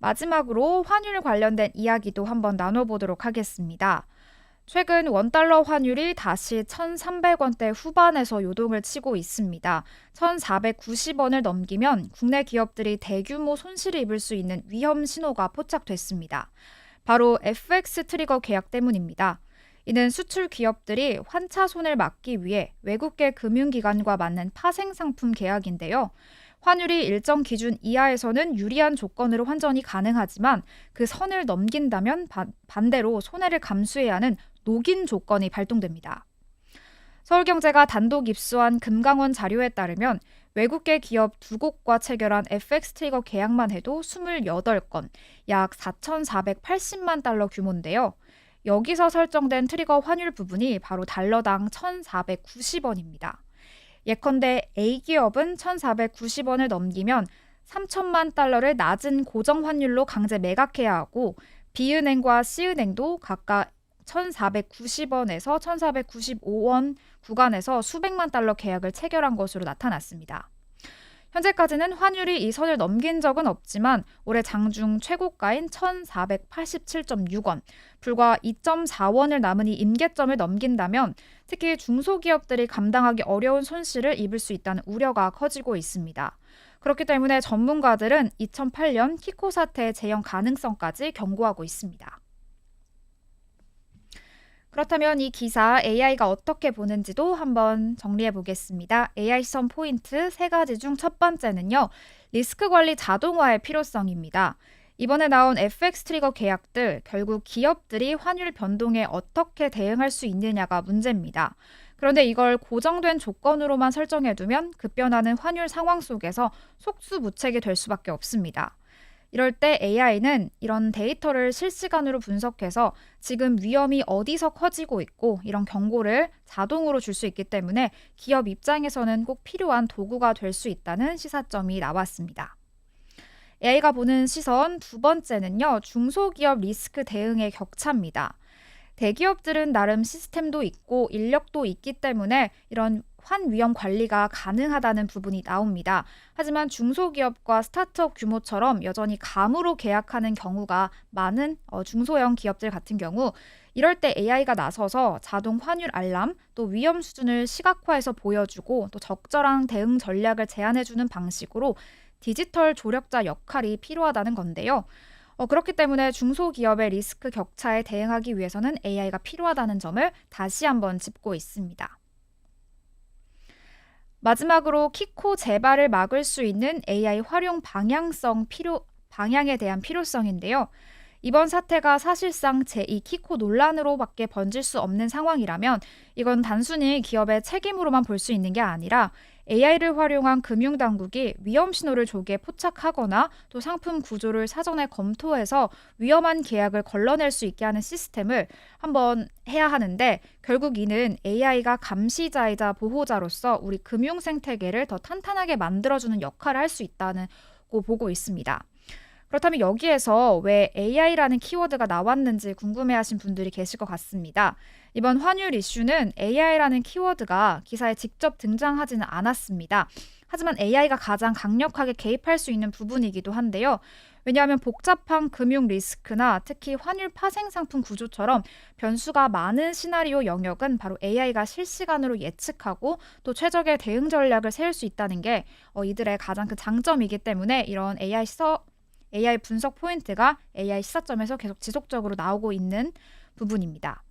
마지막으로 환율 관련된 이야기도 한번 나눠보도록 하겠습니다. 최근 원달러 환율이 다시 1,300원대 후반에서 요동을 치고 있습니다. 1,490원을 넘기면 국내 기업들이 대규모 손실을 입을 수 있는 위험 신호가 포착됐습니다. 바로 FX 트리거 계약 때문입니다. 이는 수출 기업들이 환차손을 막기 위해 외국계 금융기관과 맞는 파생 상품 계약인데요. 환율이 일정 기준 이하에서는 유리한 조건으로 환전이 가능하지만 그 선을 넘긴다면 반대로 손해를 감수해야 하는 녹인 조건이 발동됩니다. 서울경제가 단독 입수한 금강원 자료에 따르면 외국계 기업 두 곳과 체결한 FX 트리거 계약만 해도 28건, 약 4,480만 달러 규모인데요. 여기서 설정된 트리거 환율 부분이 바로 달러당 1,490원입니다. 예컨대 A기업은 1,490원을 넘기면 3천만 달러를 낮은 고정 환율로 강제 매각해야 하고 B은행과 C은행도 각각 1,490원에서 1,495원 구간에서 수백만 달러 계약을 체결한 것으로 나타났습니다. 현재까지는 환율이 이 선을 넘긴 적은 없지만 올해 장중 최고가인 1,487.6원, 불과 2.4원을 남은 이 임계점을 넘긴다면 특히 중소기업들이 감당하기 어려운 손실을 입을 수 있다는 우려가 커지고 있습니다. 그렇기 때문에 전문가들은 2008년 키코 사태의 재현 가능성까지 경고하고 있습니다. 그렇다면 이 기사 AI가 어떻게 보는지도 한번 정리해 보겠습니다. AI 시선 포인트 세 가지 중 첫 번째는요. 리스크 관리 자동화의 필요성입니다. 이번에 나온 FX 트리거 계약들 결국 기업들이 환율 변동에 어떻게 대응할 수 있느냐가 문제입니다. 그런데 이걸 고정된 조건으로만 설정해두면 급변하는 환율 상황 속에서 속수무책이 될 수밖에 없습니다. 이럴 때 AI는 이런 데이터를 실시간으로 분석해서 지금 위험이 어디서 커지고 있고 이런 경고를 자동으로 줄 수 있기 때문에 기업 입장에서는 꼭 필요한 도구가 될 수 있다는 시사점이 나왔습니다. AI가 보는 시선 두 번째는요, 중소기업 리스크 대응의 격차입니다. 대기업들은 나름 시스템도 있고 인력도 있기 때문에 이런 환 위험 관리가 가능하다는 부분이 나옵니다. 하지만 중소기업과 스타트업 규모처럼 여전히 감으로 계약하는 경우가 많은 어, 중소형 기업들 같은 경우 이럴 때 AI가 나서서 자동 환율 알람 또 위험 수준을 시각화해서 보여주고 또 적절한 대응 전략을 제안해주는 방식으로 디지털 조력자 역할이 필요하다는 건데요. 어, 그렇기 때문에 중소기업의 리스크 격차에 대응하기 위해서는 AI가 필요하다는 점을 다시 한번 짚고 있습니다. 마지막으로 키코 재발을 막을 수 있는 AI 활용 방향성 필요 방향에 대한 필요성인데요. 이번 사태가 사실상 제2 키코 논란으로밖에 번질 수 없는 상황이라면 이건 단순히 기업의 책임으로만 볼 수 있는 게 아니라 AI를 활용한 금융당국이 위험 신호를 조기에 포착하거나 또 상품 구조를 사전에 검토해서 위험한 계약을 걸러낼 수 있게 하는 시스템을 한번 해야 하는데 결국 이는 AI가 감시자이자 보호자로서 우리 금융 생태계를 더 탄탄하게 만들어주는 역할을 할 수 있다는 고 보고 있습니다. 그렇다면 여기에서 왜 AI라는 키워드가 나왔는지 궁금해하신 분들이 계실 것 같습니다. 이번 환율 이슈는 AI라는 키워드가 기사에 직접 등장하지는 않았습니다. 하지만 AI가 가장 강력하게 개입할 수 있는 부분이기도 한데요. 왜냐하면 복잡한 금융 리스크나 특히 환율 파생 상품 구조처럼 변수가 많은 시나리오 영역은 바로 AI가 실시간으로 예측하고 또 최적의 대응 전략을 세울 수 있다는 게 어, 이들의 가장 큰 장점이기 때문에 이런 AI 서 AI 분석 포인트가 AI 시사점에서 계속 지속적으로 나오고 있는 부분입니다.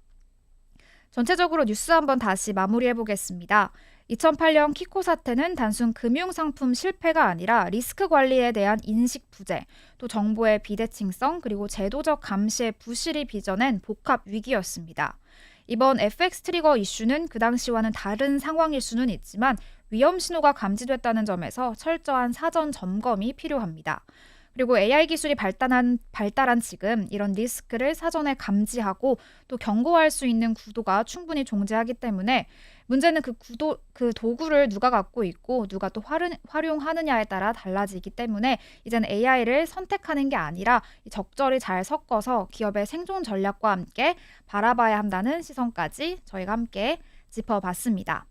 전체적으로 뉴스 한번 다시 마무리해 보겠습니다. 2008년 키코 사태는 단순 금융 상품 실패가 아니라 리스크 관리에 대한 인식 부재, 또 정보의 비대칭성, 그리고 제도적 감시의 부실이 빚어낸 복합 위기였습니다. 이번 FX 트리거 이슈는 그 당시와는 다른 상황일 수는 있지만 위험 신호가 감지됐다는 점에서 철저한 사전 점검이 필요합니다. 그리고 AI 기술이 발달한, 발달한 지금 이런 리스크를 사전에 감지하고 또 경고할 수 있는 구도가 충분히 존재하기 때문에 문제는 그 구도, 그 도구를 누가 갖고 있고 누가 또 활용, 활용하느냐에 따라 달라지기 때문에 이제는 AI를 선택하는 게 아니라 적절히 잘 섞어서 기업의 생존 전략과 함께 바라봐야 한다는 시선까지 저희가 함께 짚어봤습니다.